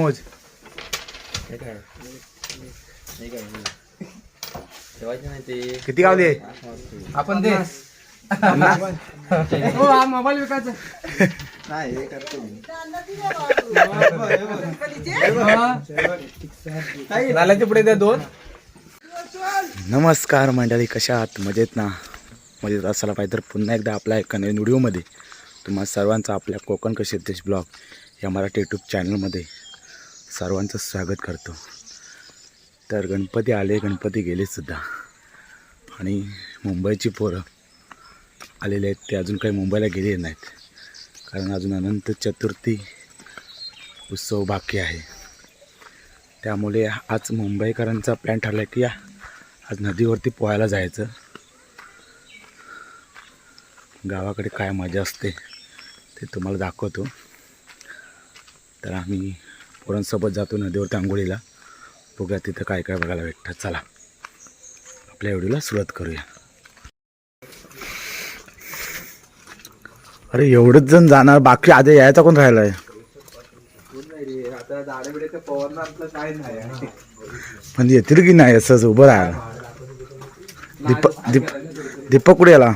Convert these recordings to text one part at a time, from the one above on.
मोज काय काय ठेवायचं नाही ते किती गावले? आपण दे. हो हा मोबाईल विकायचा. नाही हे करतो मी. नाल्याच्या पुढे द्या दोन. नमस्कार मंडळी कशा आहात? मजेत ना? मजेत असायला पाहिजे तर पुन्हा एकदा आपल्या एका नवीन व्हिडिओमध्ये तुम्हा सर्वांचं आपल्या कोकण कशी देश ब्लॉग या मराठी यूट्यूब चॅनलमध्ये सर्वांचं स्वागत करतो. तर गणपती आले गणपती गेले सुद्धा. आणि मुंबईची पोरं आलेले आहेत ते अजून काही मुंबईला गेले नाहीत. कारण अजून अनंत चतुर्थी उत्सव बाकी आहे. त्यामुळे आज मुंबईकरांचा प्लॅन ठरला की या आज नदीवरती पोहायला जायचं. गावाकडे काय मजा असते ते तुम्हाला दाखवतो. तर आम्ही पोरांसोबत जातो नदीवरती आंघोळीला बघूया तिथं काय काय बघायला भेटतं. चला आपल्या व्हिडिओला सुरुवात करूया. अरे एवढंच जण जाणार. बाकी आधी यायचा कोण राहिला आहे पण येतील की नाही? असंच उभं राहायला. दीपक दीप दीपक कुठे आला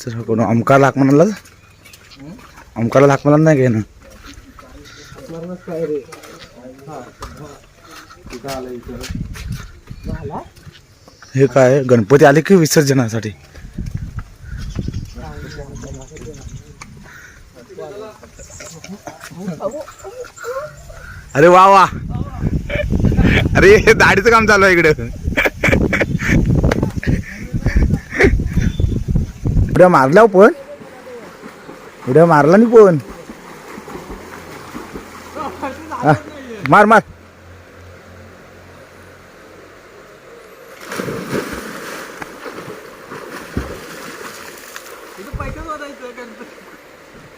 चल कोण अमकार लाख म्हणाला अमकारला लाख म्हणाला नाही घे ना हे काय गणपती आले की विसर्जनासाठी? अरे वा वा. अरे हे दाढीचं काम चालू आहे इकडे. उड्या मारला हो पण. उड्या मारला नाही पण. मार मार.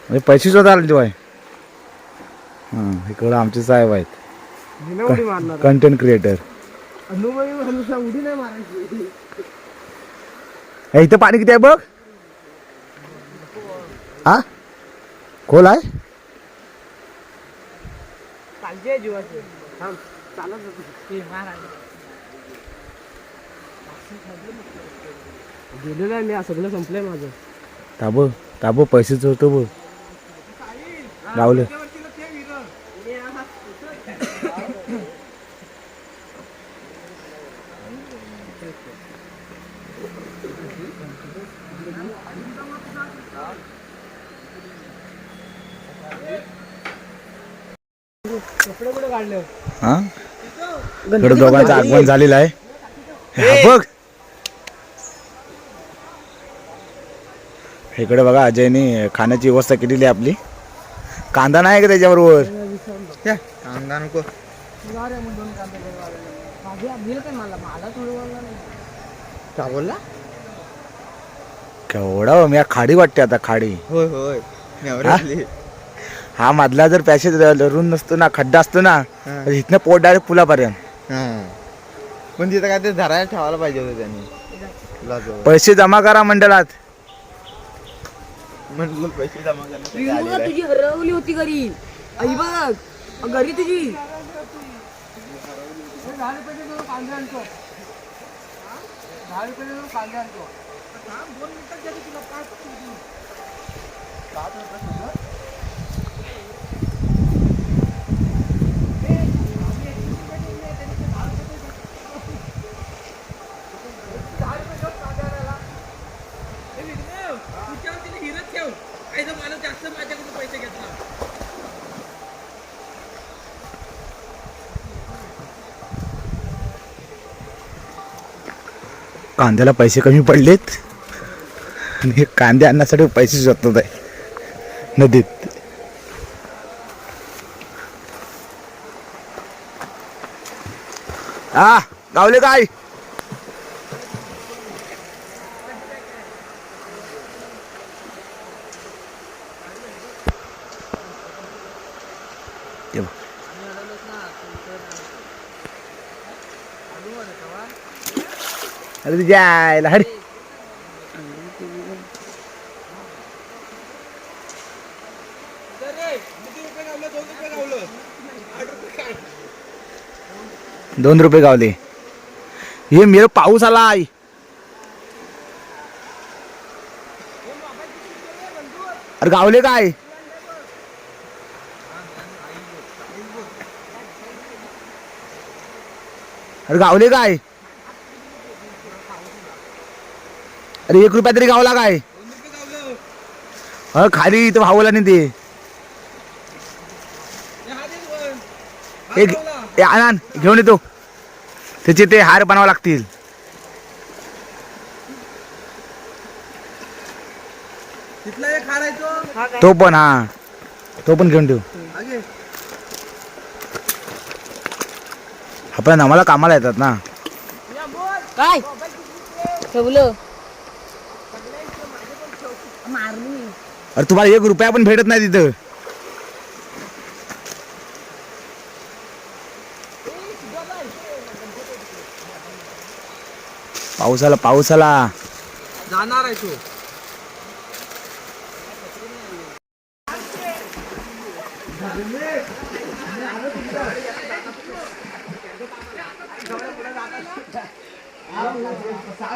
म्हणजे पैसे सुद्धा आले तेव्हा हां इकडं आमचे साहेब आहेत. कंटेंट क्रिएटर इथं पाणी किती आहे बघ? हा खोल आहे? काळजी आहे जीवाची. थांब चालत जातो. गेलेलो आहे मी सगळं संपलंय माझं. ताब ताब पैसेच होतं बघ. गावलं हा? इकडे दोघांचं आगमन झालेलं आहे. हा, बघ. इकडे बघा अजयने खाण्याची व्यवस्था केलेली आहे आपली. कांदा नाही का त्याच्याबरोबर? कांदा नको. मला थोडं का बोलला? केवढा हो, मी खाडी वाटते आता खाडी. होय होय. हा? मधला जर पॅसेज रून नसतो ना खड्डा असतो ना तर इथनं पोट डायरेक्ट पुलापर्यंत. पण तिथं काय ते धरायला ठेवायला पाहिजे होतं त्यांनी. लाजो पैसे जमा करा मंडळात. म्हटलं पैसे जमा करण्यासाठी आलेलं आहे. तुझी हरवली होती घरी. आई बघ घरी तुझी दहा रुपयाचे दोन कांदे आणतो दहा रुपयाचे दोन कांदे आणतो कांद्याला पैसे कमी पडलेत. आणि हे कांदे आणण्यासाठी पैसे शोधत आहे नदीत. आ गावले काय? जायला. हरी. दोन रुपये गावले. हे मेर पाऊस आला आई. अरे गावले काय? अरे गावले काय? अरे एक रुपया तरी गावला काय? अ खाली इथं भावला नाही ते. एक आण आण, घेऊन येतो. त्याचे ते हार बनावं लागतील. तो. पण हा. तो पण घेऊन ठेव आपण आम्हाला कामाला येतात ना. काय? ठेवलं. अरे तुम्हाला एक रुपया पण भेटत नाही तिथं. पाऊस आला पाऊस आला जाणार आहे तू. सहा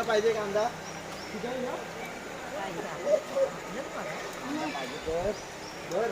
पाहिजे कांदा वरून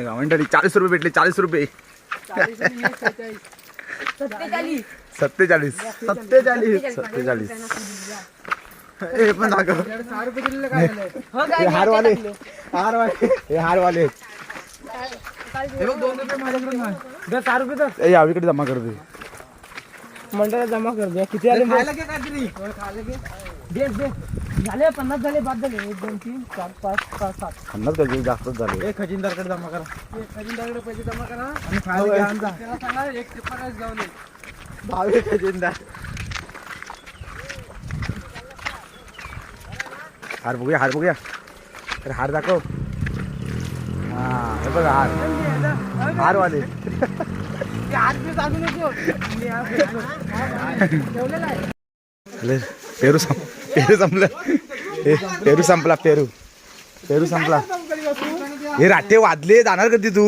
कोण? कोण? कोण? गावंडरी चाळीस रुपये भेटले चाळीस रुपये चाळीस आणि एक सेहेचाळीस. सत्तेचाळीस सत्तेचाळीस सत्तेचाळीस सत्तेचाळीस हे पण दाखव त्याला सहा रुपये दिलेलं काय झालंय? हो हे काय हारवाले हार वाटे हे हारवाले हे बघ दोन रुपये माझ्याकडे नाही. दे सहा रुपये तर ए यावीकडे जमा कर दे मंडळात जमा कर द्या किती आले खायला घे काहीतरी खायला घे दे दे झाले पन्नास झाले बाद झाले. एक दोन तीन चार पाच सहा सात. पन्नास कधी जास्तच झाले. एक खजिनदारकडे जमा करा. एक खजिनदाराकडे पैसे जमा करा आणि खायला घ्या आणजा. त्याला सांगा एक राईस जाऊन. भावे खजिनदार. हार बघूया हार बघूया. अरे हार दाखव. हा हे बघा हार. हारवाले. ते आठ दिवस आणू नको. मी फेकलो. ठेवलेला आहे अरे पेरू संप पेरू संपलं. हे पेरू संपला पेरू. पेरू संपला. हे राटे वाजले जाणार कधी तू?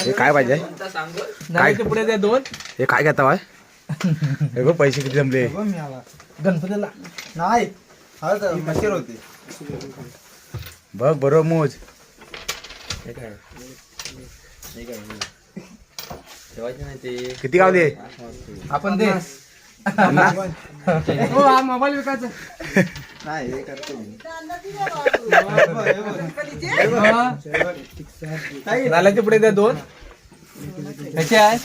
हे काय पाहिजे? ते पुढे द्या दोन. हे काय घेता बाय हे बघ पैसे किती जमले. गणपतीला. नाही हा तर मशीर होते. बघ बरोबर मोज. किती गावले? आपण दे. हो हा मोबाईल विकायचा. नाही हे करतो मी. नाल्याच्या पुढे द्या दोन. कसे आहे?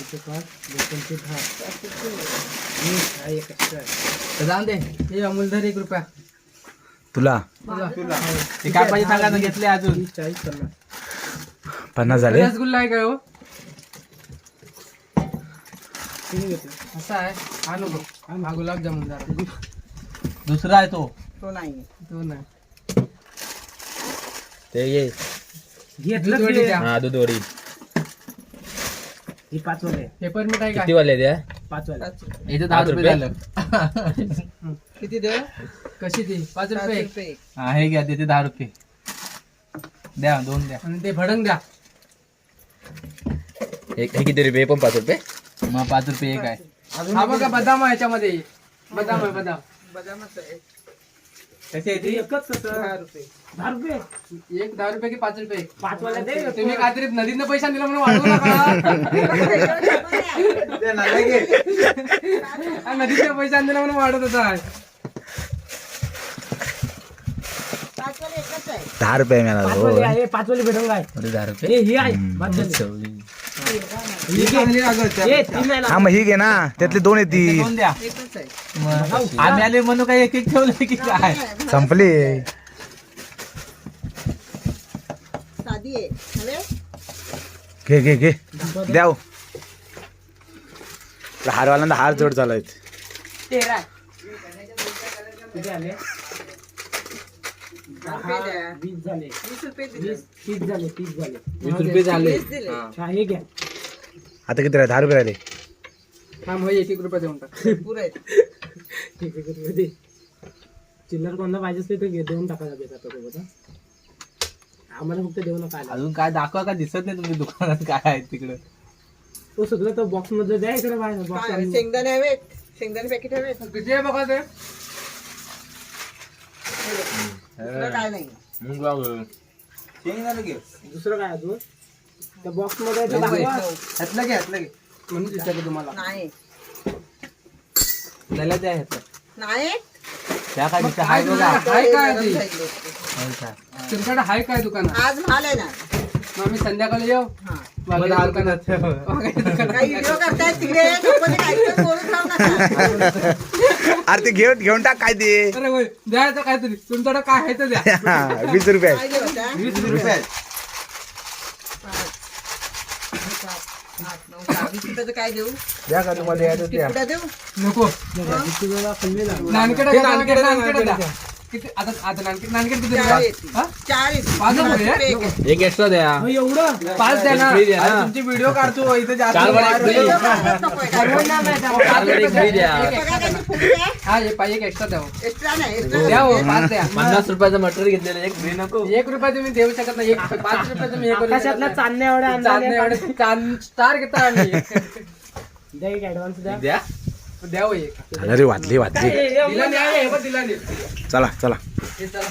तर जाऊन दे. हे अमूलधर एक रुपया. तुला. ते काय पाहिजे सांगा ना घेतले अजून. पन्नास. झाले? रसगुल्ला आहे काय हो? असा आहे. हा नको हा गुलाबजामुन जरा. दुसरा आहे तो. तो नाही. तो नाही. ते ये. दूध वडी द्या. हा दूध वडी. ही पाच वाले. पेपर मिठाई किती वाले द्या? पाच वाले. इथे दहा पाच रुपये रुपये? झालं. किती दे कशी ती? पाच रुपये. हा हे घ्या तिथे दहा रुपये. द्या दोन द्या. आणि ते भडंग द्या. हे किती रुपये? पण पाच रुपये? मग पाच रुपये एक आहे. हा बघा बदाम आहे याच्यामध्ये. बदाम आहे बदाम. बदामच आहे कसे आहे ती एकच कसं? दहा रुपये. दहा रुपये? एक दहा रुपये की पाच रुपये? पाच वाले दे. तुम्ही काहीतरी नदीनं पैसा दिला म्हणून वाढवू नका. ते नाला घे. हा, नदीच्या पैसा दिला म्हणून वाढत होता. दहा रुपये मिळाला पाच वाले आहे पाच वाले भेटून काय? दहा रुपये? हे ही आहे. पाच वाले ही हे हा मग ही घे ना. त्यातले दोन येतील दोन द्या. मग आम्ही आले म्हणून काही एक एक ठेवलं की काय? संपली. साधी आहे. घे घे घे. द्याव हारवाल्यांना हार जोड तेरा किती आले? दहा, वीस झाले. वीस तीस झाले तीस झाले. वीस रुपये झाले. हा हे घ्या. आता किती राहिले दहा रुपये राहिले. हा मग एक एक रुपये देऊन टाक. ठीक आहे ठीक आहे चिल्लर कोणाला पाहिजे असले तर घे देऊन टाकायला देतात सोबत हा. आम्हाला फक्त देऊ नका आला अजून काय दाखवा का? दिसत नाही तुमच्या दुकानात काय आहे तिकडं. तो सगळं तर बॉक्समध्ये द्या इकडे बाहेर बॉक्स शेंगदाणे हवेत? शेंगदाणे पॅकेट हवेत? आहे बघा ते. दुसरं काय नाही. शेंगदाणे घे. दुसरं काय अजून? त्या बॉक्समध्ये ते दाखवा. ह्यातलं घे ह्यातलं घे. म्हणून विचारतो तुम्हाला. नाही. त्याला द्या ह्याचं. नाही? त्या काय दिसतं? हाय बघा काय ती? तुमच्याकडे हाय काय दुकानात? आज माल आहे ना. मग आम्ही संध्याकाळी येऊ? हा. वाघेरे दुकानात. वाघेरे दुकानात. काही व्हिडिओ करतायत तिकडे लोकांनी काहीतरी बोलून राहू नका अरे ते घेऊन घेऊन टाक काय ते. अरे होय द्यायचं काहीतरी. तुमच्याकडे काय आहे ते द्या. वीस रुपये. काय? वीस रुपये. काय देऊ? द्या का तुम्हाला यायचं द्या. कुठं देऊ? नको. नानकडे नानकडे नानकडे द्या. किती? आता आता नानकडे नानकडे किती चार द्या? येतील. हा? चार येतील. पाच रुपये? रुपये एक आहे. एक एक्स्ट्रा द्या. एवढं? पाच द्या ना. अरे तुमची व्हिडिओ काढतो. इथे जास्त? बघा त्यांची. हा हे पाय एक एक्स्ट्रा द्या हो. एक्स्ट्रा नाही एक्स्ट्रा द्या हो पाच द्या. पन्नास रुपयाचं मटेरियल घेतलेलं एक फ्री नको. एक रुपया तुम्ही देऊ शकत नाही. एक पाच रुपये तुम्ही हे करू शकत आकाशातला नाही. चांदण्या एवढ्या चांदणे आणल्या एवढे चांद स्टार घेता आम्ही. द्या एक ऍडव्हान्स द्या. द्या. द्या हो एक झालं रे वाजली वाजली हे नाही चला चला. हे चला.